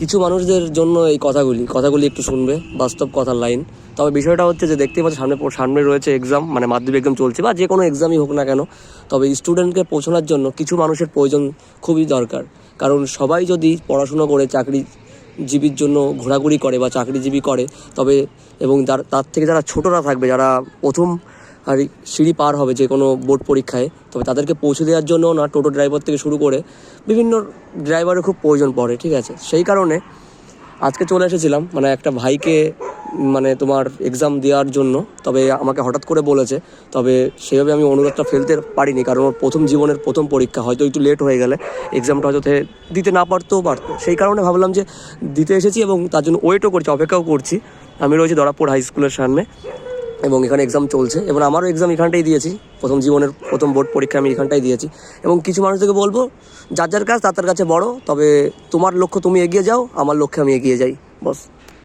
কিছু মানুষদের জন্য এই কথাগুলি কথাগুলি একটু শুনবে, বাস্তব কথার লাইন। তবে বিষয়টা হচ্ছে যে দেখতে পাচ্ছ, সামনে সামনে রয়েছে এক্সাম মানে মাধ্যমিক এক্সাম চলছে, বা যে কোনো এক্সামই হোক না কেন। তবে স্টুডেন্টকে পৌঁছানোর জন্য কিছু মানুষের প্রয়োজন খুবই দরকার। কারণ সবাই যদি পড়াশুনো করে চাকরি জীবীর জন্য ঘোরাঘুরি করে বা চাকরিজীবী করে, তবে এবং তার তার থেকে যারা ছোটরা থাকবে, যারা প্রথম আর সিঁড়ি পার হবে যে কোনো বোর্ড পরীক্ষায়। তবে তাদেরকে পৌঁছে দেওয়ার জন্য না টোটো ড্রাইভার থেকে শুরু করে বিভিন্ন ড্রাইভারের খুব প্রয়োজন পড়ে, ঠিক আছে? সেই কারণে আজকে চলে এসেছিলাম মানে একটা ভাইকে মানে তোমার এক্সাম দেওয়ার জন্য। তবে আমাকে হঠাৎ করে বলেছে, তবে সেভাবে আমি অনুরোধটা ফেলতে পারিনি, কারণ ওর প্রথম জীবনের প্রথম পরীক্ষা, হয়তো একটু লেট হয়ে গেলে এক্সামটা হয়তো দিতে না পারতেও পারতো। সেই কারণে ভাবলাম যে দিতে এসেছি এবং তার জন্য ওয়েটও করছি, অপেক্ষাও করছি। আমি রয়েছি দরাপুর হাই স্কুলের সামনে। এবং এখানে এক্সাম চলছে এবং আমারও এক্সাম এখানটাই দিয়েছি। প্রথম জীবনের প্রথম বোর্ড পরীক্ষা আমি এখানটাই দিয়েছি। এবং কিছু মানুষদেরকে বলব, যার যার কাজ তার তার কাছে বড়, তবে তোমার লক্ষ্য তুমি এগিয়ে যাও, আমার লক্ষ্যে আমি এগিয়ে যাই, বস।